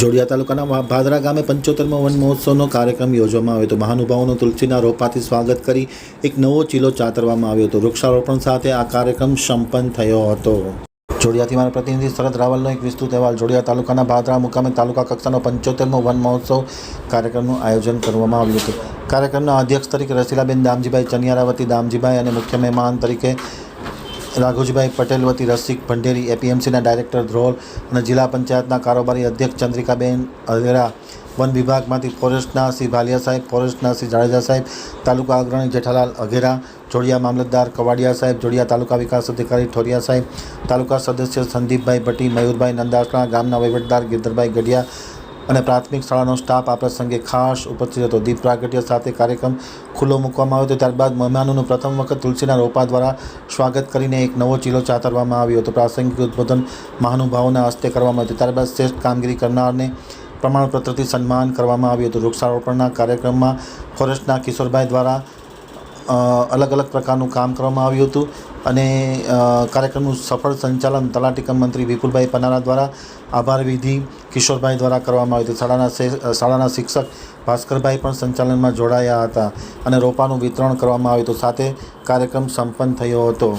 જોડિયા તાલુકાના ભાદરા ગામે પંચોતેરમાં વન મહોત્સવનો કાર્યક્રમ યોજવામાં આવ્યો હતો. મહાનુભાવોનું તુલસીના રોપાથી સ્વાગત કરી એક નવો ચીલો ચાતરવામાં આવ્યો હતો. વૃક્ષારોપણ સાથે આ કાર્યક્રમ સંપન્ન થયો હતો. જોડિયાથી મારા પ્રતિનિધિ શરદ રાવલનો એક વિસ્તૃત અહેવાલ. જોડિયા તાલુકાના ભાદરા મુકામે તાલુકા કક્ષાનો પંચોતેરમો વન મહોત્સવ કાર્યક્રમનું આયોજન કરવામાં આવ્યું હતું. કાર્યક્રમના અધ્યક્ષ તરીકે રસીલાબેન દામજીભાઈ ચનિયારાવતી દામજીભાઈ અને મુખ્ય મહેમાન તરીકે રાઘુજીભાઈ પટેલ વતી રસિક ભંડેરી એપીએમસીના ડાયરેક્ટર ધ્રોલ અને જિલ્લા પંચાયતના કારોબારી અધ્યક્ષ ચંદ્રિકાબેન અધેરા. વન વિભાગમાંથી ફોરેસ્ટના શ્રી ભાલિયા સાહેબ, ફોરેસ્ટના શ્રી જાડેજા સાહેબ, તાલુકા અગ્રણી જેઠાલાલ અઘેરા, જોડિયા મામલતદાર કવાડિયા સાહેબ, જોડિયા તાલુકા વિકાસ અધિકારી ઠોરિયા સાહેબ, તાલુકા સદસ્ય સંદીપભાઈ ભટ્ટી, મયુરભાઈ નંદાસણા, ગામના વહીવટદાર ગિરધરભાઈ ગઢિયા અને પ્રાથમિક શાળાનો સ્ટાફ આ પ્રસંગે ખાસ ઉપસ્થિત હતો. દીપ પ્રાગટ્ય સાથે કાર્યક્રમ ખુલ્લો મૂકવામાં આવ્યો હતો. ત્યારબાદ મહેમાનોનું પ્રથમ વખત તુલસીના રોપા દ્વારા સ્વાગત કરીને એક નવો ચીલો ચાતરવામાં આવ્યો હતો. પ્રાસંગિક ઉદ્બોધન મહાનુભાવોના હસ્તે કરવામાં આવ્યું ત્યારબાદ શ્રેષ્ઠ કામગીરી કરનારને પ્રમાણપત્રથી સન્માન કરવામાં આવ્યું હતું. વૃક્ષારોપણના કાર્યક્રમમાં ફોરેસ્ટના કિશોરભાઈ દ્વારા અલગ અલગ પ્રકારનું કામ કરવામાં આવ્યું હતું અને કાર્યક્રમનું સફળ સંચાલન તલાટીકમ મંત્રી વિપુલભાઈ પનારા દ્વારા, આભાર વિધિ કિશોરભાઈ દ્વારા કરવામાં આવી હતી. શાળાના શાળાના શિક્ષક ભાસ્કરભાઈ પણ સંચાલનમાં જોડાયા હતા અને રોપાનું વિતરણ કરવામાં આવ્યું હતું. સાથે કાર્યક્રમ સંપન્ન થયો હતો.